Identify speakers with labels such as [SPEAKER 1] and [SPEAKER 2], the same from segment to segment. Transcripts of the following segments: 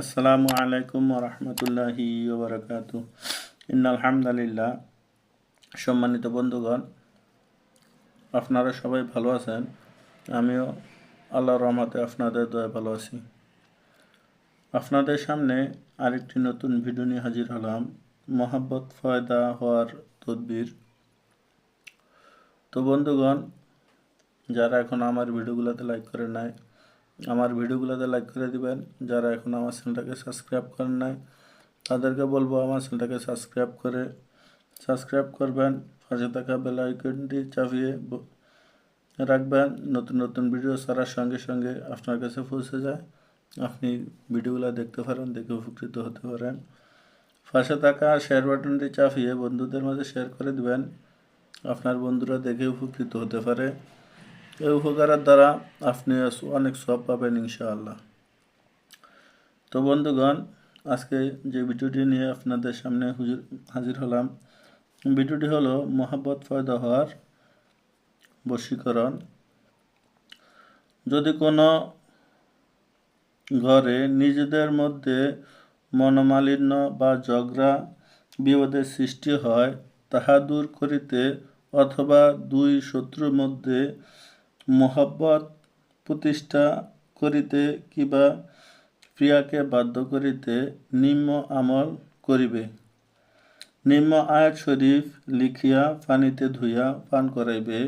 [SPEAKER 1] আসসালামু আলাইকুম রহমতুল্লাহি ওবরাকাত আলহামদুলিল্লাহ সম্মানিত বন্ধুগণ, আপনারা সবাই ভালো আছেন? আমিও আল্লাহ রহমতে আপনাদের দয়া ভালো আছি। আপনাদের সামনে আরেকটি নতুন ভিডিও নিয়ে হাজির হলাম। মোহাব্বত ফয়দা হওয়ার তদবির। তো বন্ধুগণ, যারা এখন আমার ভিডিওগুলোতে লাইক করে নাই আমার ভিডিওগুলোতে লাইক করে দিবেন। যারা এখন আমার চ্যানেলটাকে সাবস্ক্রাইব করেন নাই, তাদেরকে বলব আমার চ্যানেলটাকে সাবস্ক্রাইব করে সাবস্ক্রাইব করবেন। পাশে থাকা বেল আইকনটি চাপিয়ে রাখবেন। নতুন নতুন ভিডিও ছাড়ার সঙ্গে সঙ্গে আপনার কাছে পৌঁছে যায়। আপনি ভিডিওগুলো দেখতে পারেন, দেখে উপকৃত হতে পারেন। পাশে থাকা শেয়ার বাটনটি চাপিয়ে বন্ধুদের মাঝে শেয়ার করে দিবেন। আপনার বন্ধুরা দেখে উপকৃত হতে পারে। এই উপকারের দ্বারা আপনি অনেক সব পাবেন ইনশাআল্লাহ। তো বন্ধুগণ, আজকে যে ভিডিওটি নিয়ে আপনাদের সামনে হুজুর হাজির হলাম, ভিডিওটি হলো মোহাব্বত ফয়দা হওয়ার বশীকরণ। যদি কোনো ঘরে নিজেদের মধ্যে মনোমালিন্য বা ঝগড়া, বিবাদের সৃষ্টি হয়, তাহা দূর করিতে অথবা দুই শত্রুর মধ্যে মোহাব্বত প্রতিষ্ঠা করিতে কিবা প্রিয়াকে বাধ্য করিতে নিম্ন আমল করিবে। নিম্ন আয়াত শরীফ লিখিয়া পানিতে ধুইয়া পান করাইবে।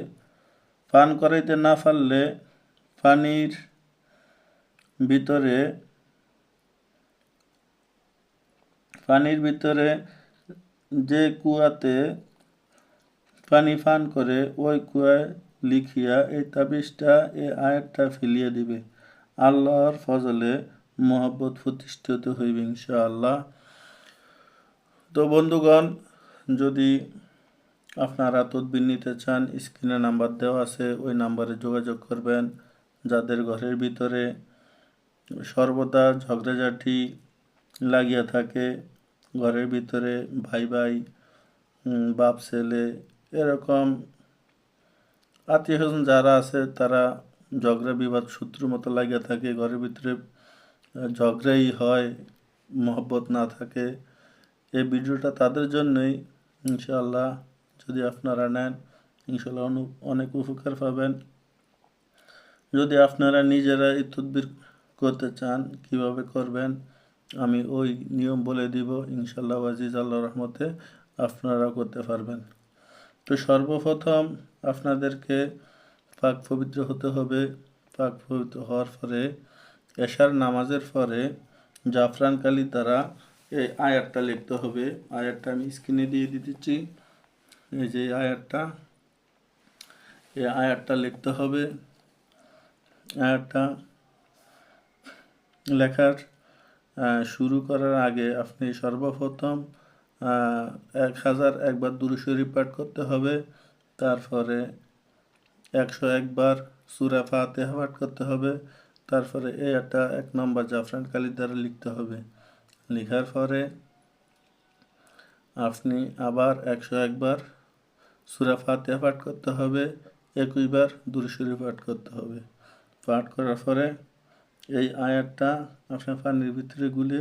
[SPEAKER 1] পান করাইতে না পারলে পানির ভিতরে পানির ভিতরে যে কুয়াতে পানি পান করে, ওই কুয়ায় লিখিয়া এই তাবিজটা এই আয়াতটা ফেলিয়ে দিবে। আল্লাহর ফজলে মোহাব্বত প্রতিষ্ঠিত হইবে ইনশা আল্লাহ তো বন্ধুগণ, যদি আপনারা তদবির নিতে চান, স্ক্রিনে নাম্বার দেওয়া আছে, ওই নাম্বারে যোগাযোগ করবেন। যাদের ঘরের ভিতরে সর্বদা ঝগড়াঝাটি লাগিয়া থাকে, ঘরের ভিতরে ভাই ভাই বাপ ছেলে এরকম আত্মীয় স্বজন যারা আছে, তারা ঝগড়া, বিবাদ, শত্রুর মতো লাগিয়া থাকে। ঘরের ভিতরে ঝগড়াই হয়, মহব্বত না থাকে। এই ভিডিওটা তাদের জন্যই। ইনশাআল্লাহ, যদি আপনারা নেন, ইনশাআল্লাহ অনু- অনেক উপকার পাবেন। যদি আপনারা নিজেরা এই করতে চান, কীভাবে করবেন, আমি ওই নিয়ম বলে দিব। ইনশাআল্লাহ, আজিজ আল্লাহ রহমতে আপনারা করতে পারবেন। তো সর্বপ্রথম আপনাদেরকে পাক পবিত্র হতে হবে। পাক পবিত্র হওয়ার পরে এশার নামাজের পরে জাফরান কালি দ্বারা এই আয়াতটা লিখতে হবে। আয়াতটা আমি স্ক্রিনে দিয়ে দিতেছি। এই যে এই আয়াতটা এই আয়াতটা লিখতে হবে। আয়াতটা লেখার শুরু করার আগে আপনি সর্বপ্রথম এক হাজার একবার দুরু শরীফ পাঠ করতে হবে। তারপরে একশো একবার সুরা ফাতেহা পাঠ করতে হবে। তারপরে এই একটা এক নম্বর জাফরান কালির দ্বারা লিখতে হবে। লেখার পরে আপনি আবার একশো একবার সুরা ফাতেহা পাঠ করতে হবে। একুশবার দুরুশরী পাঠ করতে হবে। পাঠ করার পরে এই আয়াতটা আপনার পানির ভিতরে গুলে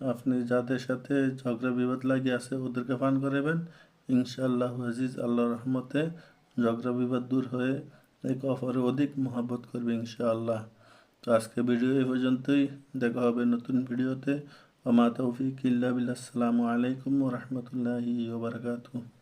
[SPEAKER 1] আপনি যাদের সাথে ঝগড়া বিবাদ লাগিয়ে আছে ওদেরকে পান করাবেন। ইনশাআল্লাহ আজিজ আল্লাহ রহমতে ঝগড়া বিবাদ দূর হয়ে এক অপরে অধিক মহাব্বত করবে ইনশাআল্লাহ। তো আজকে ভিডিও এই পর্যন্তই। দেখা হবে নতুন ভিডিওতে। ওমা তৌফিক ইল্লা বিল্লাহ। আসসালামু আলাইকুম ও রাহমাতুল্লাহি ওয়া বারাকাতুহু।